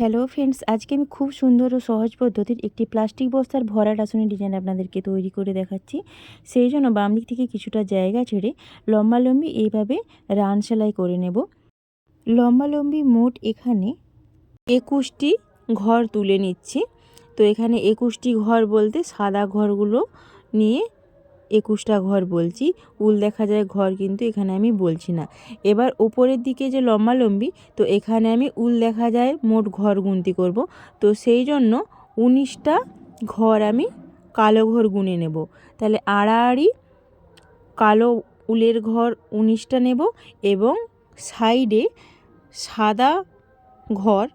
Hello friends আজকে আমি খুব সুন্দর ও সহজ পদ্ধতির একটি প্লাস্টিক বস্তার ভরাট আসনের ডিজাইন আপনাদেরকে তৈরি করে দেখাচ্ছি। সেই জন্য বাম দিক থেকে কিছুটা জায়গা ছেড়ে লম্বালম্বি এইভাবে রান সেলাই করে নেব। লম্বালম্বি মোট এখানে একুশটি ঘর তুলে নিচ্ছি। তো এখানে একুশটি ঘর বলতে সাদা ঘরগুলো নিয়ে একুশটা ঘর বলছি, উল দেখা যায় ঘর কিন্তু এখানে আমি বলছি না। এবার ওপরের দিকে যে লম্বালম্বি, তো এখানে আমি উল দেখা যায় মোট ঘর গুনতি করব। তো সেই জন্য উনিশটা ঘর আমি কালো ঘর গুনে নেব। তাহলে আড়াআড়ি কালো উলের ঘর উনিশটা নেব এবং সাইডে সাদা ঘর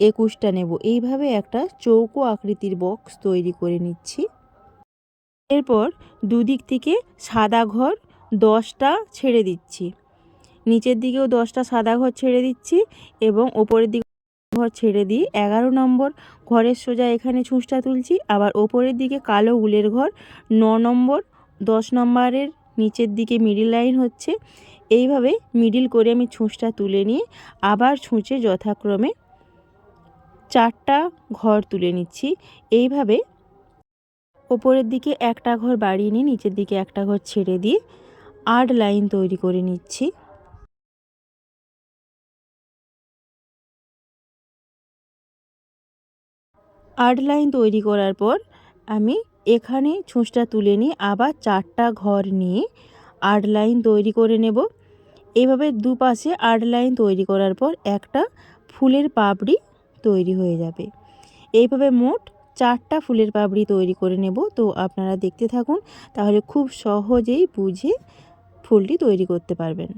একুশটা নেব। এইভাবে একটা চৌকো আকৃতির বক্স তৈরি করে নিচ্ছি। এরপর দুদিক থেকে সাদা ঘর দশটা ছেড়ে দিচ্ছি। নিচের দিকেও দশটা সাদা ঘর ছেড়ে দিচ্ছি এবং ওপরের দিকে ঘর ছেড়ে দিয়ে এগারো নম্বর ঘরের সোজা এখানে ছুঁচটা তুলছি, আবার ওপরের দিকে কালো উলের ঘর ন নম্বর, দশ নম্বরের নিচের দিকে মিডিল লাইন হচ্ছে। এইভাবে মিডিল করে আমি ছুঁচটা তুলে নিয়ে আবার ছুঁচে যথাক্রমে চারটা ঘর তুলে নিচ্ছি। এইভাবে ওপরের দিকে একটা ঘর বাড়িয়ে নিয়ে নিচের দিকে একটা ঘর ছেড়ে দিয়ে আট লাইন তৈরি করে নিচ্ছি। আট লাইন তৈরি করার পর আমি এখানে ছুঁচটা তুলে নিয়ে আবার চারটা ঘর নিয়ে আট লাইন তৈরি করে নেব। এভাবে দুপাশে আট লাইন তৈরি করার পর একটা ফুলের পাপড়ি তৈরি হয়ে যাবে। এইভাবে মোট চারটা ফুলের পাপড়ি তৈরি করে নেব। তো আপনারা দেখতে থাকুন, তাহলে খুব সহজেই বুঝে ফুলটি তৈরি করতে পারবেন।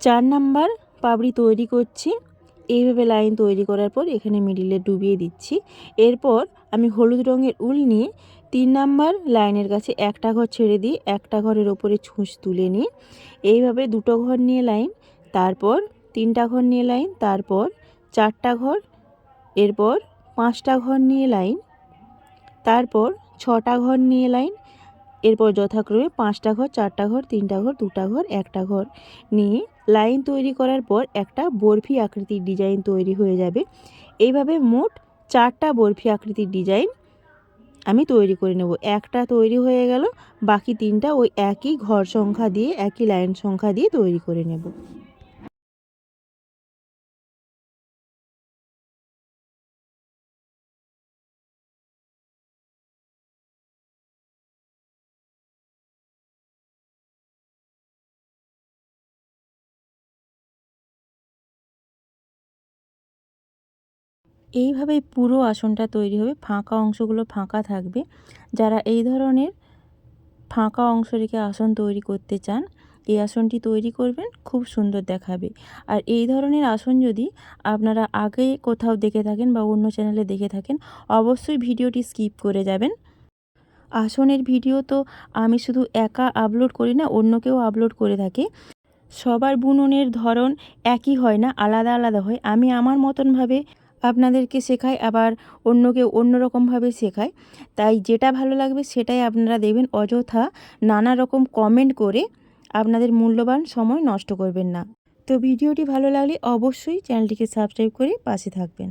চার নাম্বার পাপড়ি তৈরি করছি। এইভাবে লাইন তৈরি করার পর এখানে মিডিলে ডুবিয়ে দিচ্ছি। এরপর আমি হলুদ রঙের উল নিয়ে তিন নাম্বার লাইনের কাছে একটা ঘর ছেড়ে দিই, একটা ঘরের ওপরে ছুঁচ তুলে নিই। এইভাবে দুটো ঘর নিয়ে লাইন তারপর তিনটা ঘর নিয়ে লাইন তারপর চারটা ঘর, এরপর পাঁচটা ঘর নিয়ে লাইন তারপর ছটা ঘর নিয়ে লাইন এরপর যথাক্রমে পাঁচটা ঘর, চারটা ঘর, তিনটা ঘর, দুটা ঘর, একটা ঘর নিয়ে লাইন তৈরি করার পর একটা বরফি আকৃতির ডিজাইন তৈরি হয়ে যাবে। এইভাবে মোট চারটা বরফি আকৃতির ডিজাইন আমি তৈরি করে নেব। একটা তৈরি হয়ে গেল, বাকি তিনটা ওই একই ঘর সংখ্যা দিয়ে, একই লাইন সংখ্যা দিয়ে তৈরি করে নেব। এইভাবেই পুরো আসনটা তৈরি হবে, ফাঁকা অংশগুলো ফাঁকা থাকবে। যারা এই ধরনের ফাঁকা অংশ রেখে আসন তৈরি করতে চান, এই আসনটি তৈরি করবেন, খুব সুন্দর দেখাবে। আর এই ধরনের আসন যদি আপনারা আগে কোথাও দেখে থাকেন বা অন্য চ্যানেলে দেখে থাকেন, অবশ্যই ভিডিওটি স্কিপ করে যাবেন। আসনের ভিডিও তো আমি শুধু একা আপলোড করি না, অন্য কেউ আপলোড করে থাকে। সবার বুননের ধরন একই হয় না, আলাদা আলাদা হয়। আমি আমার মতনভাবে আপনাদেরকে শেখায়, আবার অন্য কেউ অন্য রকমভাবে শেখায়। তাই যেটা ভালো লাগবে সেটাই আপনারা দেবেন অযথা নানা রকম কমেন্ট করে আপনাদের মূল্যবান সময় নষ্ট করবেন না। তো ভিডিওটি ভালো লাগলে অবশ্যই চ্যানেলটিকে সাবস্ক্রাইব করে পাশে থাকবেন।